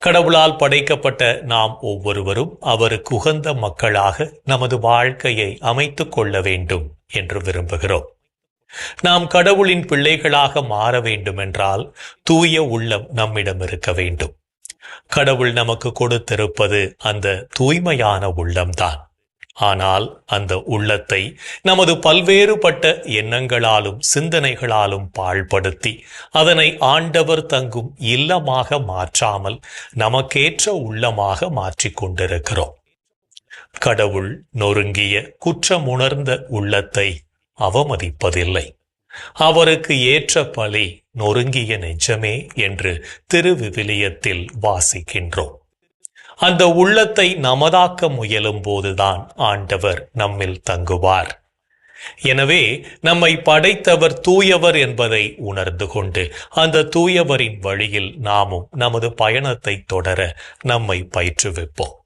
கடவுளால் படைக்கப்பட்ட நாம் ஒவ்வொருவரும் அவருக்கு உகந்த மக்களாக நமது வாழ்க்கையை அமைத்துக் கொள்ள வேண்டும் என்று விரும்புகிறோம். நாம் கடவுளின் பிள்ளைகளாக மாற வேண்டுமென்றால் தூய உள்ளம் நம்மிடம் இருக்க வேண்டும். கடவுள் நமக்கு கொடுத்திருப்பது அந்த தூய்மையான உள்ளம்தான். ஆனால் அந்த உள்ளத்தை நமது பல்வேறுபட்ட எண்ணங்களாலும் சிந்தனைகளாலும் பாழ்படுத்தி அதனை ஆண்டவர் தங்கும் இல்லமாக மாற்றாமல் நமக்கேற்ற உள்ளமாக மாற்றிக்கொண்டிருக்கிறோம் கடவுள் நொறுங்கிய குற்றமுணர்ந்த உள்ளத்தை அவமதிப்பதில்லை. அவருக்கு ஏற்ற பலி நொறுங்கிய நெஞ்சமே என்று திருவிவிலியத்தில் வாசிக்கின்றோம். அந்த உள்ளத்தை நமதாக்க முயலும் போதுதான் ஆண்டவர் நம்மில் தங்குவார். எனவே நம்மை படைத்தவர் தூயவர் என்பதை உணர்ந்து கொண்டு அந்த தூயவரின் வழியில் நாமும் நமது பயணத்தை தொடர நம்மை பயிற்றுவிப்போம்.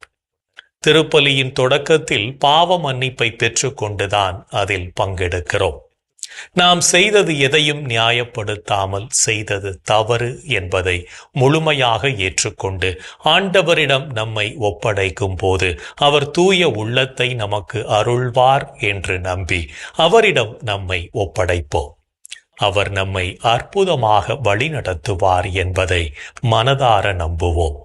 திருப்பலியின் தொடக்கத்தில் பாவ மன்னிப்பை பெற்றுக்கொண்டுதான் அதில் பங்கெடுக்கிறோம். நாம் செய்தது எதையும் நியாயப்படுத்தாமல் செய்தது தவறு என்பதை முழுமையாக ஏற்றுக்கொண்டு ஆண்டவரிடம் நம்மை ஒப்படைக்கும் போது அவர் தூய உள்ளத்தை நமக்கு அருள்வார் என்று நம்பி அவரிடம் நம்மை ஒப்படைப்போம். அவர் நம்மை அற்புதமாக வழிநடத்துவார் என்பதை மனதார நம்புவோம்.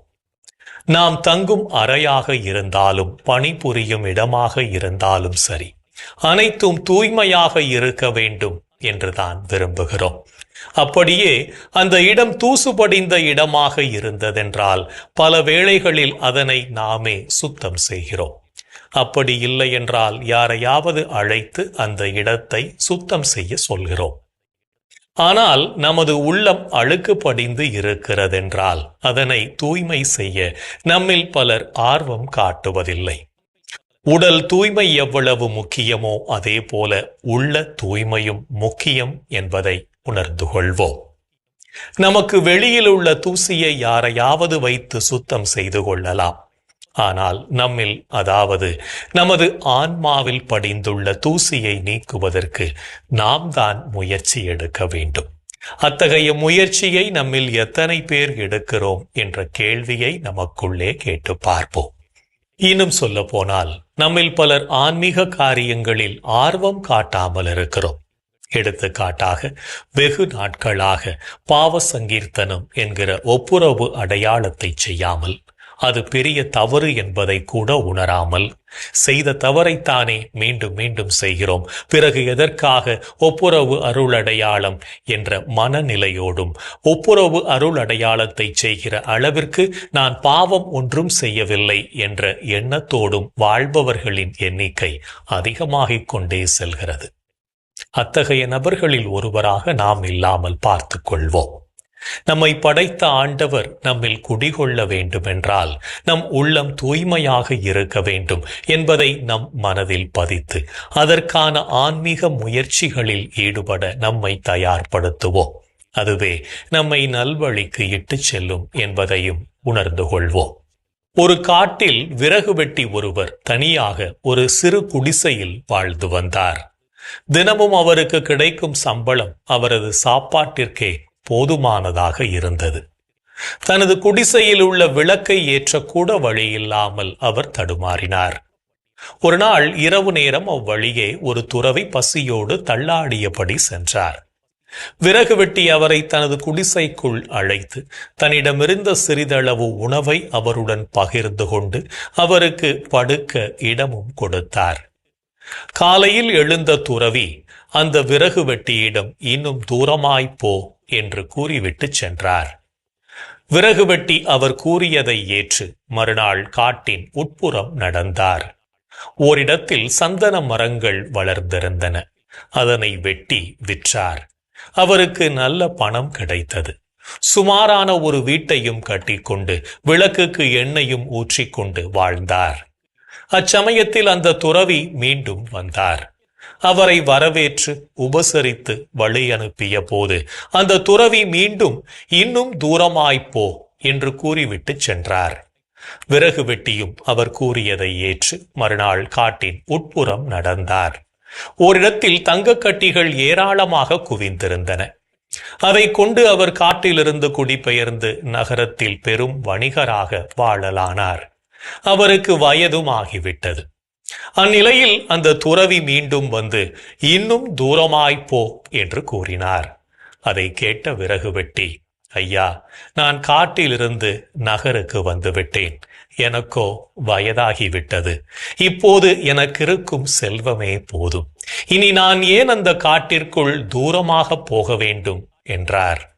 நாம் தங்கும் அறையாக இருந்தாலும் பணிபுரியும் இடமாக இருந்தாலும் சரி அனைத்தும் தூய்மையாக இருக்க வேண்டும் என்றுதான் விரும்புகிறோம். அப்படியே அந்த இடம் தூசுபடிந்த இடமாக இருந்ததென்றால் பல வேளைகளில் அதனை நாமே சுத்தம் செய்கிறோம். அப்படி இல்லை என்றால் யாரையாவது அழைத்து அந்த இடத்தை சுத்தம் செய்ய சொல்கிறோம். ஆனால் நமது உள்ளம் அழுக்கு படிந்து இருக்கிறதென்றால் அதனை தூய்மை செய்ய நம்மில் பலர் ஆர்வம் காட்டுவதில்லை. உடல் தூய்மை எவ்வளவு முக்கியமோ அதே போல உள்ள தூய்மையும் முக்கியம் என்பதை உணர்ந்து கொள்வோம். நமக்கு வெளியில் உள்ள தூசியை யாரையாவது வைத்து சுத்தம் செய்து கொள்ளலாம். ஆனால் நம்மில் அதாவது நமது ஆன்மாவில் படிந்துள்ள தூசியை நீக்குவதற்கு நாம் தான் முயற்சி எடுக்க வேண்டும். அத்தகைய முயற்சியை நம்மில் எத்தனை பேர் எடுக்கிறோம் என்ற கேள்வியை நமக்குள்ளே கேட்டு பார்ப்போம். இன்னும் சொல்ல போனால் நம்மில் பலர் ஆன்மீக காரியங்களில் ஆர்வம் காட்டாமல் இருக்கிறோம் எடுத்துக்காட்டாக வெகு நாட்களாக பாவ சங்கீர்த்தனம் என்கிற ஒப்புரவு அடையாளத்தை செய்யாமல் அது பெரிய தவறு என்பதை கூட உணராமல் செய்த தவறைத்தானே மீண்டும் மீண்டும் செய்கிறோம். பிறகு எதற்காக ஒப்புரவு அருள் அடையாளம் என்ற மனநிலையோடும் ஒப்புரவு அருள் அடையாளத்தை செய்கிற அளவிற்கு நான் பாவம் ஒன்றும் செய்யவில்லை என்ற எண்ணத்தோடும் வாழ்பவர்களின் எண்ணிக்கை அதிகமாகிக் கொண்டே செல்கிறது. அத்தகைய நபர்களில் ஒருவராக நாம் இல்லாமல் பார்த்து கொள்வோம். நம்மை படைத்த ஆண்டவர் நம்மில் குடிகொள்ள வேண்டுமென்றால் நம் உள்ளம் தூய்மையாக இருக்க வேண்டும் என்பதை நம் மனதில் பதித்து அதற்கான ஆன்மீக முயற்சிகளில் ஈடுபட நம்மை தயார்படுத்துவோம். அதுவே நம்மை நல்வழிக்கு இட்டுச் செல்லும் என்பதையும் உணர்ந்து கொள்வோம். ஒரு காட்டில் விறகு வெட்டி ஒருவர் தனியாக ஒரு சிறு குடிசையில் வாழ்ந்து வந்தார். தினமும் அவருக்கு கிடைக்கும் சம்பளம் அவரது சாப்பாட்டிற்கே போதுமானதாக இருந்தது. தனது குடிசையில் உள்ள விளக்கை ஏற்றக்கூட வழி இல்லாமல் அவர் தடுமாறினார். ஒரு நாள் இரவு நேரம் அவ்வழியே ஒரு துறவி பசியோடு தள்ளாடியபடி சென்றார். விறகு வெட்டி அவரை தனது குடிசைக்குள் அழைத்து தன்னிடமிருந்த சிறிதளவு உணவை அவருடன் பகிர்ந்து கொண்டு அவருக்கு படுக்க இடமும் கொடுத்தார். காலையில் எழுந்த துறவி அந்த விறகு வெட்டியிடம் இன்னும் தூரமாய் போ. என்று கூறிவிட்டு சென்றார். விறகு வெட்டி அவர் கூறியதை ஏற்று மறுநாள் காட்டின் உட்புறம் நடந்தார். ஓரிடத்தில் சந்தன மரங்கள் வளர்ந்திருந்தன. அதனை வெட்டி விற்றார். அவருக்கு நல்ல பணம் கிடைத்தது. சுமாரான ஒரு வீட்டையும் கட்டிக்கொண்டு விளக்குக்கு எண்ணெயும் ஊற்றிக்கொண்டு வாழ்ந்தார். அச்சமயத்தில் அந்த துறவி மீண்டும் வந்தார். அவரை வரவேற்று உபசரித்து வழி அனுப்பிய போது அந்த துறவி மீண்டும் இன்னும் தூரமாய்ப்போ என்று கூறிவிட்டு சென்றார். விறகு வெட்டியும் அவர் கூறியதை ஏற்று மறுநாள் காட்டின் உட்புறம் நடந்தார். ஓரிடத்தில் தங்கக்கட்டிகள் ஏராளமாக குவிந்திருந்தன. அதை கொண்டு அவர் காட்டிலிருந்து குடிபெயர்ந்து நகரத்தில் பெரும் வணிகராக வாழலானார். அவருக்கு வயதும் ஆகிவிட்டது. அந்நிலையில் அந்த துறவி மீண்டும் வந்து இன்னும் தூரமாய் போ என்று கூறினார். அதை கேட்ட விறகு வெட்டி ஐயா நான் காட்டிலிருந்து நகருக்கு வந்து விட்டேன். எனக்கோ வயதாகிவிட்டது. இப்போது எனக்கு இருக்கும் செல்வமே போதும். இனி நான் ஏன் அந்த காட்டிற்குள் தூரமாக போக வேண்டும்? என்றார்.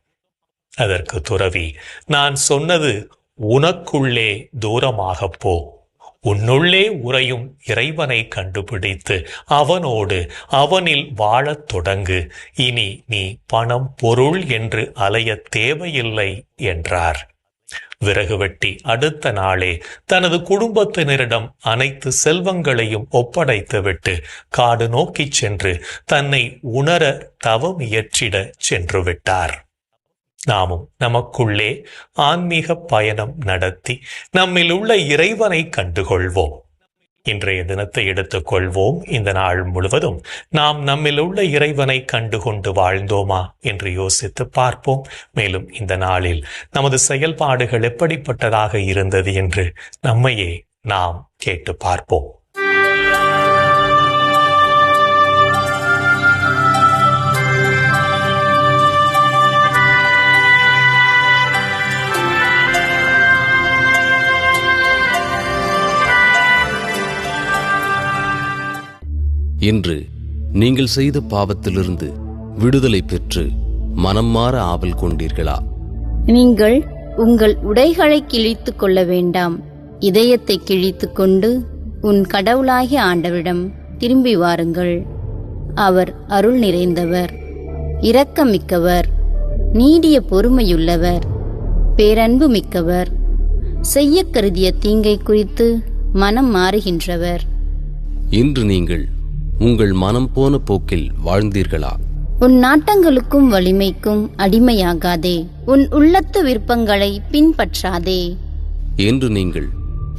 அதற்கு துறவி நான் சொன்னது உனக்குள்ளே தூரமாக போ. உன்னுள்ளே உறையும் இறைவனை கண்டுபிடித்து அவனோடு அவனில் வாழத் தொடங்கு. இனி நீ பணம் பொருள் என்று அலைய தேவையில்லை என்றார். விறகு வெட்டி அடுத்த நாளே தனது குடும்பத்தினரிடம் அனைத்து செல்வங்களையும் ஒப்படைத்துவிட்டு காடு நோக்கிச் சென்று தன்னை உணர தவம் இயற்றிட சென்று விட்டார் நாமும் நமக்குள்ளே ஆன்மீக பயணம் நடத்தி நம்மில் உள்ள இறைவனை கண்டுகொள்வோம். இன்றைய தினத்தை எடுத்துக்கொள்வோம். இந்த நாள் முழுவதும் நாம் நம்மில் உள்ள இறைவனை கண்டுகொண்டு வாழ்ந்தோமா என்று யோசித்து பார்ப்போம். மேலும் இந்த நாளில் நமது செயல்பாடுகள் எப்படிப்பட்டதாக இருந்தது என்று நம்மையே நாம் கேட்டு பார்ப்போம். இன்று நீங்கள் செய்த பாவத்திலிருந்து விடுதலை பெற்று மனம் மாற ஆவல் கொண்டீர்களா? நீங்கள் உங்கள் உடைகளை கிழித்துக் கொள்ள வேண்டாம். இதயத்தை கிழித்துக் கொண்டு உன் கடவுளாகிய ஆண்டவரிடம் திரும்பி வாருங்கள். அவர் அருள் நிறைந்தவர் இரக்கமிக்கவர் நீடிய பொறுமையுள்ளவர் பேரன்பு மிக்கவர் செய்யக் கருதிய தீங்கை குறித்து மனம் மாறுகின்றவர். இன்று நீங்கள் உங்கள் மனம் போன போக்கில் வாழ்ந்தீர்களா? உன் நாட்டங்களுக்கும் வலிமைக்கும் அடிமையாகாதே. உன் உள்ளத்து விருப்பங்களை பின்பற்றாதே. என்று நீங்கள்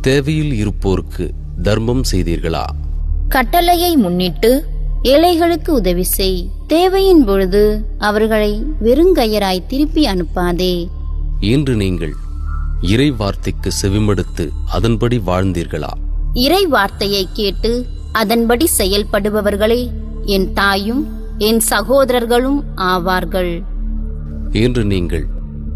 தேவையில் இருப்போருக்கு தர்மம் செய்தீர்களா? கட்டளையை முன்னிட்டு ஏழைகளுக்கு உதவி செய். தேவையின் பொழுது அவர்களை வெறுங்கையராய் திருப்பி அனுப்பாதே. இன்று நீங்கள் இறை வார்த்தைக்கு செவிமடுத்து அதன்படி வாழ்ந்தீர்களா? இறை வார்த்தையை கேட்டு அதன்படி செயல்படுபவர்களே என் தாயும் என் சகோதரர்களும் ஆவார்கள். இன்று நீங்கள்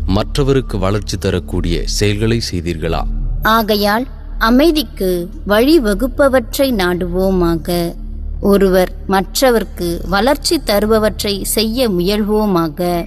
மற்றவருக்கு வளர்ச்சி தரக்கூடிய செயல்களை செய்தீர்களா? ஆகையால் அமைதிக்கு வழிவகுப்பவற்றை நாடுவோமாக. ஒருவர் மற்றவர்க்கு வளர்ச்சி தருபவற்றை செய்ய முயல்வோமாக.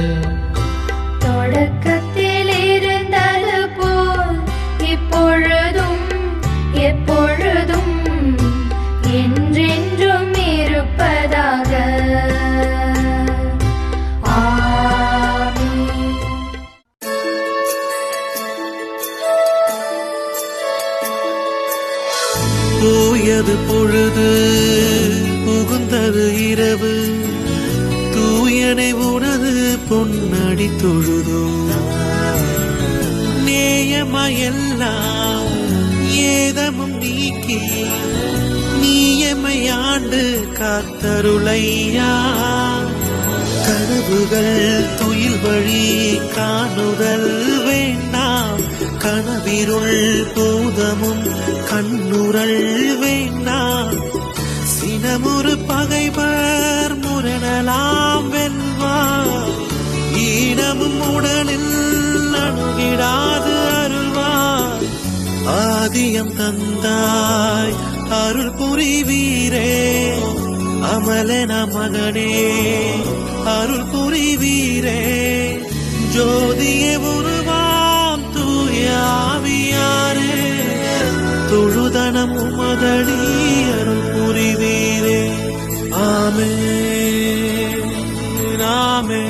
பொன்னடி தொழுதோ நேயமையெல்லாம் ஏதமும் நீக்கி. நீயமையாண்டு காத்தருளையா. கனவுகள் துயில் வழி காணுதல் வேண்டாம். கனவிருள் பூதமும் கண்ணுரள் வேண்டாம். சினமுறு பகைவர் முரணலாம் வெல்வார் தினமும் உடலில் அணுகிடாது அருள்வார் ஆதியம் தந்தாய் அருள் புரிவீரே. அமலன மகனே அருள் புரிவீரே. ஜோதிய உருவாம் தூயாவியாரே தொழுதனம் உமதடி அருள் புரிவீரே. ஆமே ஆமே ஆமே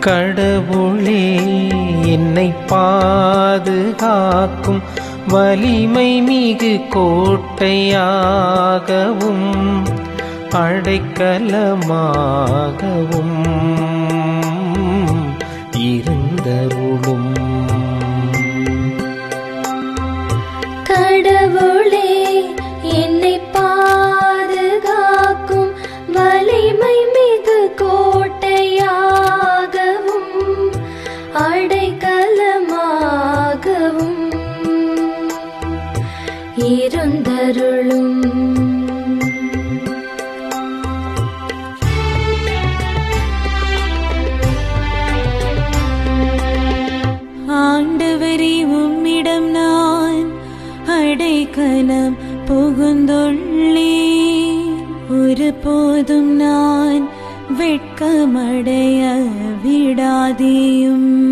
கடவுளே என்னை பாதுகாக்கும் வலிமை மிகு கோட்டையாகவும் அடைக்கலமாகவும் இருந்தருளும் அருளும். ஆண்டவரி உம்மிடம் நான் அடைக்கலம் புகுந்துள்ளே. ஒரு போதும் நான் வெட்கமடைய விடாதேயும்.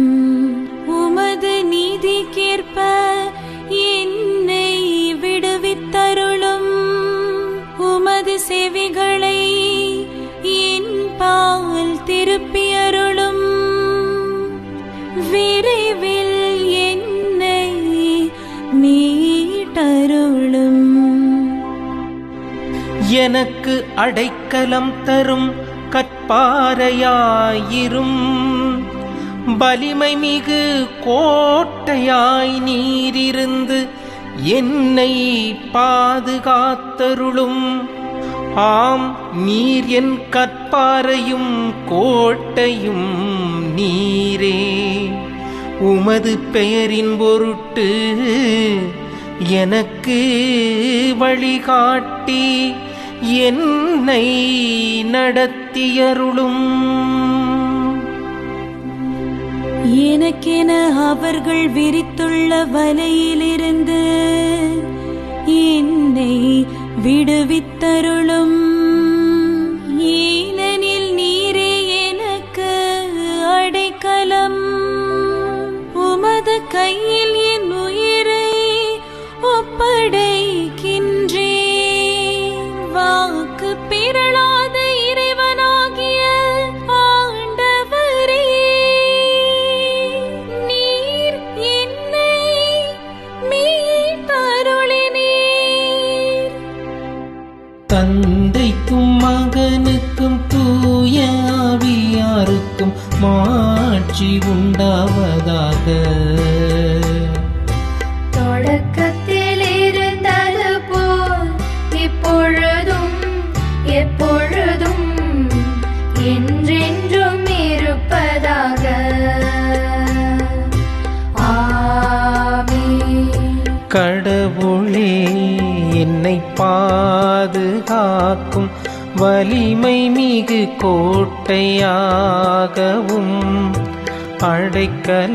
அடைக்கலம் தரும் கற்பாரையாயிரும் வலிமை மிகு கோட்டையாய் நீரிருந்து என்னை பாதுகாத்தருளும். ஆம் நீர் என் கற்பாரையும் கோட்டையும் நீரே. உமது பெயரின் பொருட்டு எனக்கு வழிகாட்டி என்னை நடத்தியருளும். எனக்கென அவர்கள் விரித்துள்ள வலையிலிருந்து என்னை விடுவித்தருளும். ஏனெனில் நீரே எனக்கு அடைக்கலம். உமது கையில் மகனுக்கும் தூய ஆவியாருக்கும் மாட்சி உண்டாவதாக. தொடக்கத்தில் இருந்தது போல் இப்பொழுதும் எப்பொழுதும் என்றென்றும் கடவுளே என்னை பாதுகாக்கும் வலிமை மிகு கோட்டையாகவும் அடைக்கலமாகவும்.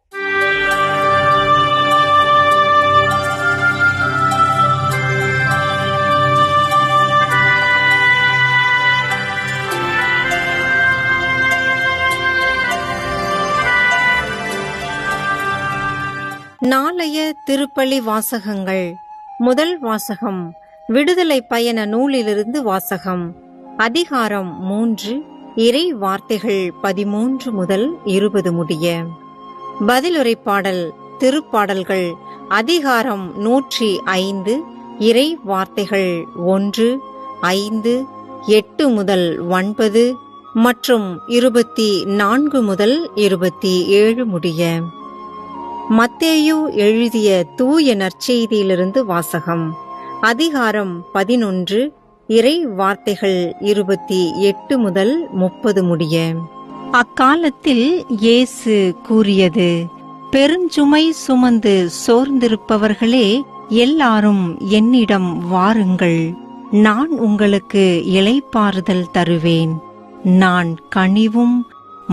நாளைய திருப்பலி வாசகங்கள். முதல் வாசகம் விடுதலை பயண நூலிலிருந்து வாசகம். அதிகாரம் மூன்று இறை வார்த்தைகள் பதிமூன்று முதல் இருபது முடிய. பதிலுரை பாடல் திருப்பாடல்கள் அதிகாரம் நூற்றி ஐந்து இறை வார்த்தைகள் ஒன்று ஐந்து எட்டு முதல் ஒன்பது மற்றும் இருபத்தி நான்கு முதல் இருபத்தி ஏழு முடிய. மத்தேயு எழுதிய தூய நற்செய்தியிலிருந்து வாசகம். அதிகாரம் பதினொன்று இறை வார்த்தைகள் இருபத்தி எட்டு முதல் முப்பது முடிய. அக்காலத்தில் இயேசு கூறியது பெருஞ்சுமை சுமந்து சோர்ந்திருப்பவர்களே எல்லாரும் என்னிடம் வாருங்கள். நான் உங்களுக்கு இலைப்பாறுதல் தருவேன். நான் கனிவும்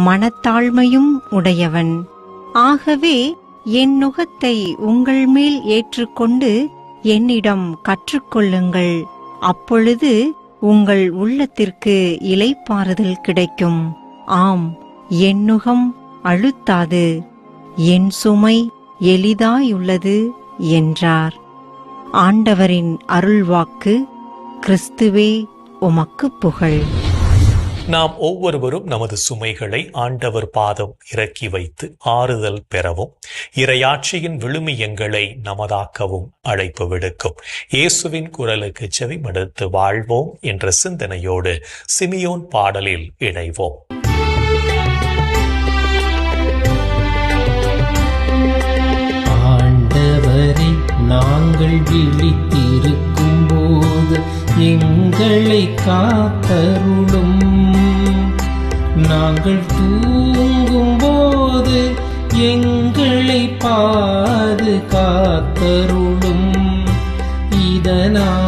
மனத்தாழ்மையும் உடையவன். ஆகவே என் நுகத்தை உங்கள் மேல் ஏற்றுக்கொண்டு என்னிடம் கற்றுக்கொள்ளுங்கள். அப்பொழுது உங்கள் உள்ளத்திற்கு இலைப்பாறுதல் கிடைக்கும். ஆம் என் நுகம் அழுத்தாது. என் சுமை எளிதாயுள்ளது என்றார். ஆண்டவரின் அருள்வாக்கு கிறிஸ்துவே உமக்கு புகழ். நாம் ஒவ்வொருவரும் நமது சுமைகளை ஆண்டவர் பாதம் இறக்கி வைத்து ஆறுதல் பெறவும் இரையாட்சியின் விழுமியங்களை நமதாக்கவும் அழைப்பு விடுக்கும். இயேசுவின் குரலுக்கு செவிமடுத்து வாழ்வோம் என்ற சிந்தனையோடு சிமியோன் பாடலில் இணைவோம். ஆண்டவரை நாங்கள் விழித்திருக்கும் போது எங்களை காத்தருளும் நாங்கள் தூங்கும் போது எங்களை பாதுகாத்தருளும். இதனால்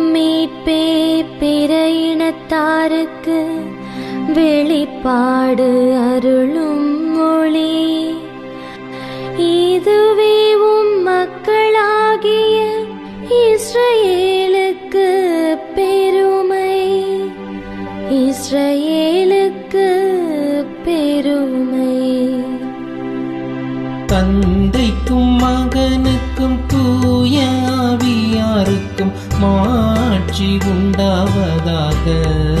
மீட்பே பிற இனத்தாருக்கு வெளிப்பாடு அருளும் மொழி. இதுவே உம் மக்களாகிய இஸ்ரேலுக்கு பெருமை. இஸ்ரேலுக்கு பெருமை. தந்தைக்கும் மகனுக்கும் தூயாவியாருக்கும் மா மாட்சி உண்டாவதாக.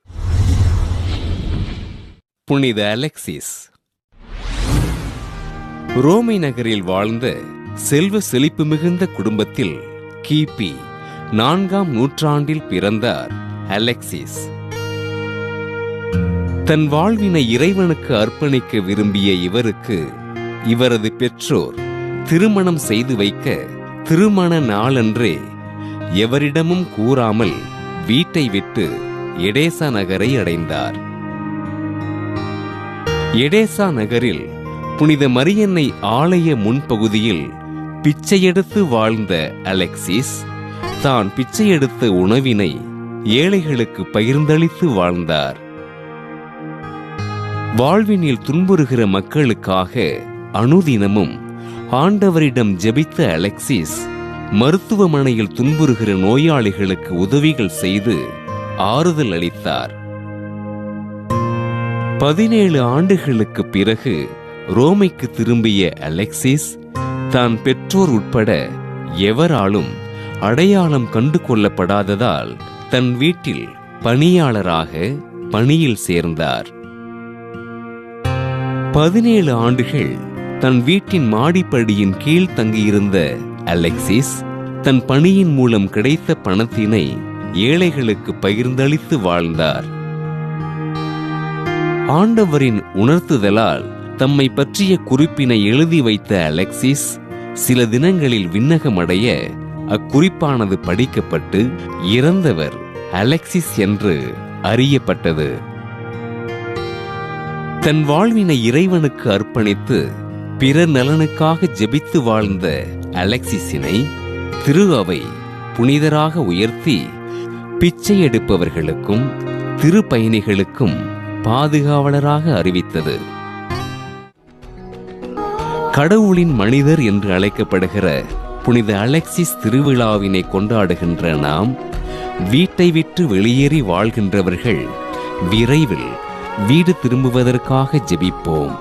புனித அலெக்சிஸ். ரோமை நகரில் வாழ்ந்த செல்வ செழிப்பு மிகுந்த குடும்பத்தில் கிபி நான்காம் நூற்றாண்டில் பிறந்தார் அலெக்சிஸ். தன் வாழ்வினை இறைவனுக்கு அர்ப்பணிக்க விரும்பிய இவருக்கு இவரது பெற்றோர் திருமணம் செய்து வைக்க திருமண நாளன்றே எவரிடமும் கூறாமல் வீட்டை விட்டு எடேசா நகரை அடைந்தார். எடேசா நகரில் புனித மரியன்னை ஆலய முன்பகுதியில் பிச்சையெடுத்து வாழ்ந்த அலெக்சிஸ் தான் பிச்சையெடுத்த உணவினை ஏழைகளுக்கு பகிர்ந்தளித்து வாழ்ந்தார். வாழ்வினில் துன்புறுகிற மக்களுக்காக அனுதினமும் ஆண்டவரிடம் ஜெபித்த அலெக்சிஸ் மருத்துவமனையில் துன்புறுகிற நோயாளிகளுக்கு உதவிகள் செய்து ஆறுதல் அளித்தார். பதினேழு ஆண்டுகளுக்கு பிறகு ரோமைக்கு திரும்பிய அலெக்சிஸ் தான் பெற்றோர் உட்பட எவராலும் அடையாளம் கண்டு கொள்ளப்படாததால் தன் வீட்டில் பணியாளராக பணியில் சேர்ந்தார். பதினேழு ஆண்டுகள் தன் வீட்டின் மாடிப்படியின் கீழ் தங்கியிருந்த அலெக்சிஸ் தன் பணியின் மூலம் கிடைத்த பணத்தினை ஏழைகளுக்கு பகிர்ந்தளித்து வாழ்ந்தார். ஆண்டவரின் உணர்த்துதலால் தம்மை பற்றிய குறிப்பினை எழுதி வைத்த அலெக்சிஸ் சில தினங்களில் விண்ணகமடைய அக்குறிப்பானது படிக்கப்பட்டு இறந்தவர் அலெக்சிஸ் என்று அறியப்பட்டது. தன் வாழ்வினை இறைவனுக்கு அர்ப்பணித்து பிறர் நலனுக்காக ஜெபித்து வாழ்ந்த அலெக்சிஸினை திரு அவை புனிதராக உயர்த்தி பிச்சை எடுப்பவர்களுக்கும் திருப்பயணிகளுக்கும் பாதுகாவலராக அறிவித்தது. கடவுளின் மனிதர் என்று அழைக்கப்படுகிற புனித அலெக்சிஸ் திருவிழாவினை கொண்டாடுகின்ற நாம் வீட்டை விட்டு வெளியேறி வாழ்கின்றவர்கள் விரைவில் வீடு திரும்புவதற்காக ஜெபிப்போம்.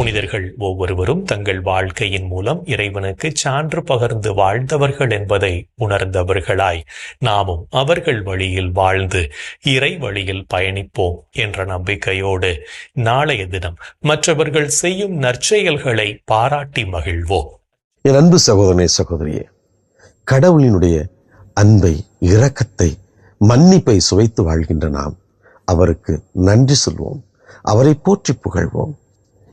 புனிதர்கள் ஒவ்வொருவரும் தங்கள் வாழ்க்கையின் மூலம் இறைவனுக்கு சான்று பகர்ந்து வாழ்ந்தவர்கள் என்பதை உணர்ந்தவர்களாய் நாமும் அவர்கள் வழியில் வாழ்ந்து இறை வழியில் பயணிப்போம் என்ற நம்பிக்கையோடு நாளைய தினம் மற்றவர்கள் செய்யும் நற்செயல்களை பாராட்டி மகிழ்வோம். என் அன்பு சகோதரனே சகோதரியே கடவுளினுடைய அன்பை இரக்கத்தை மன்னிப்பை சுவைத்து வாழ்கின்ற நாம் அவருக்கு நன்றி சொல்வோம். அவரை போற்றி புகழ்வோம்.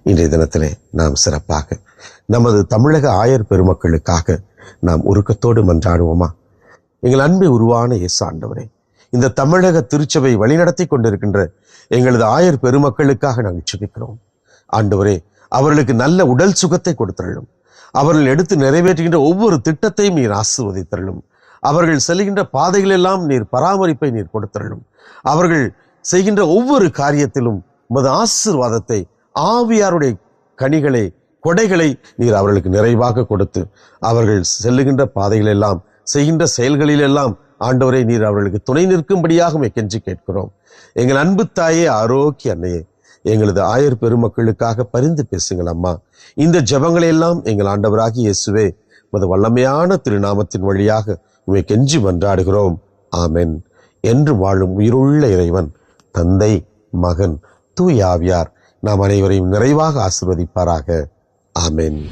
இன்றைய தினத்திலே நாம் சிறப்பாக நமது தமிழக ஆயர் பெருமக்களுக்காக நாம் உருக்கத்தோடு மன்றாடுவோமா? எங்கள் அன்பை உருவான இயேசு ஆண்டவரே இந்த தமிழக திருச்சபை வழிநடத்தி கொண்டிருக்கின்ற எங்களது ஆயர் பெருமக்களுக்காக நாங்கள் ஜெபிக்கிறோம் ஆண்டவரே அவர்களுக்கு நல்ல உடல் சுகத்தை கொடுத்தருளும். அவர்கள் எடுத்து நிறைவேற்றுகின்ற ஒவ்வொரு திட்டத்தையும் நீர் ஆசிர்வதித்தருளும். அவர்கள் செல்கின்ற பாதைகளெல்லாம் நீர் பராமரிப்பை நீர் கொடுத்தருளும். அவர்கள் செய்கின்ற ஒவ்வொரு காரியத்திலும் உமது ஆசீர்வாதத்தை ஆவியாருடைய கனிகளை கொடைகளை நீர் அவர்களுக்கு நிறைவாக கொடுத்து அவர்கள் செல்லுகின்ற பாதைகளெல்லாம் செய்கின்ற செயல்களிலெல்லாம் ஆண்டவரை நீர் அவர்களுக்கு துணை நிற்கும்படியாக கெஞ்சி கேட்கிறோம். எங்கள் அன்பு தாயே ஆரோக்கிய அன்னையே எங்களது ஆயர் பெருமக்களுக்காக பரிந்து பேசுங்கள் அம்மா. இந்த ஜெபங்களை எல்லாம் எங்கள் ஆண்டவராகி இயேசுவே மது வல்லமையான திருநாமத்தின் வழியாக உமை கெஞ்சி மன்றாடுகிறோம். ஆமென். என்று வாழும் உயிருள்ள இறைவன் தந்தை மகன் தூய் ஆவியார் நாம் அனைவரையும் நிறைவாக ஆசிர்வதிப்பாராக. ஆமேன்.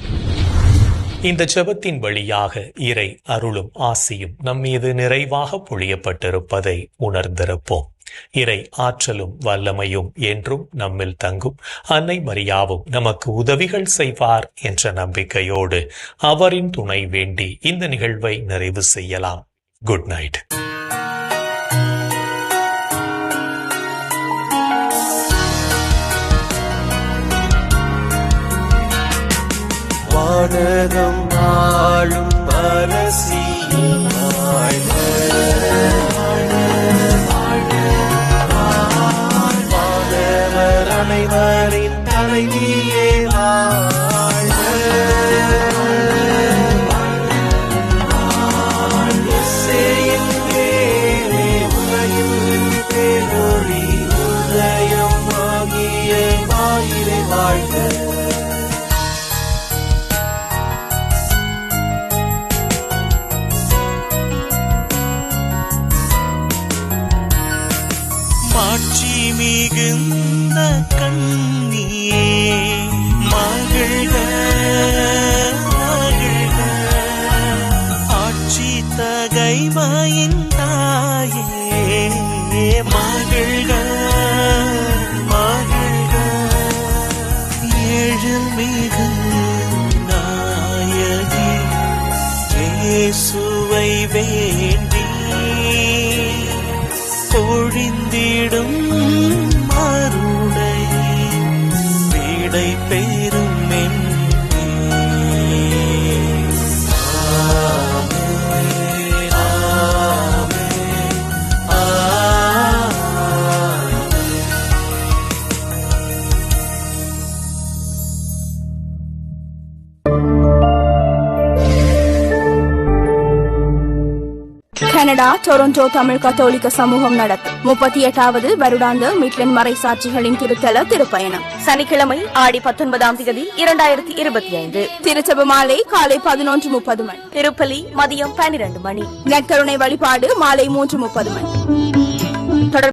இந்த ஜெபத்தின் வழியாக இறை அருளும் ஆசியும் நம்மீது நிறைவாக பொழியப்பட்டிருப்பதை உணர்ந்திருப்போம். இறை ஆற்றலும் வல்லமையும் என்றும் நம்மில் தங்கும். அன்னை மரியாவும் நமக்கு உதவிகள் செய்வார் என்ற நம்பிக்கையோடு அவரின் துணை வேண்டி இந்த நிகழ்வை நிறைவு செய்யலாம். Good night. வானகம் ஆளும் அரசி இயேசுவை வேண்டி பொழிந்திடும் கனடா டொரண்டோ தமிழ் கத்தோலிக்க சமூகம் நடத்தும். முப்பத்தி எட்டாவது வருடாந்த மிட்லன் மறைசாட்சிகளின் திருத்தல திருப்பயணம். சனிக்கிழமை ஆடி பத்தொன்பதாம் தேதி இரண்டாயிரத்தி இருபத்தி ஐந்து திருச்சபு மாலை காலை பதினொன்று முப்பது மணி. திருப்பலி மதியம் பனிரெண்டு மணி. நெற்கருணை வழிபாடு மாலை மூன்று முப்பது மணி.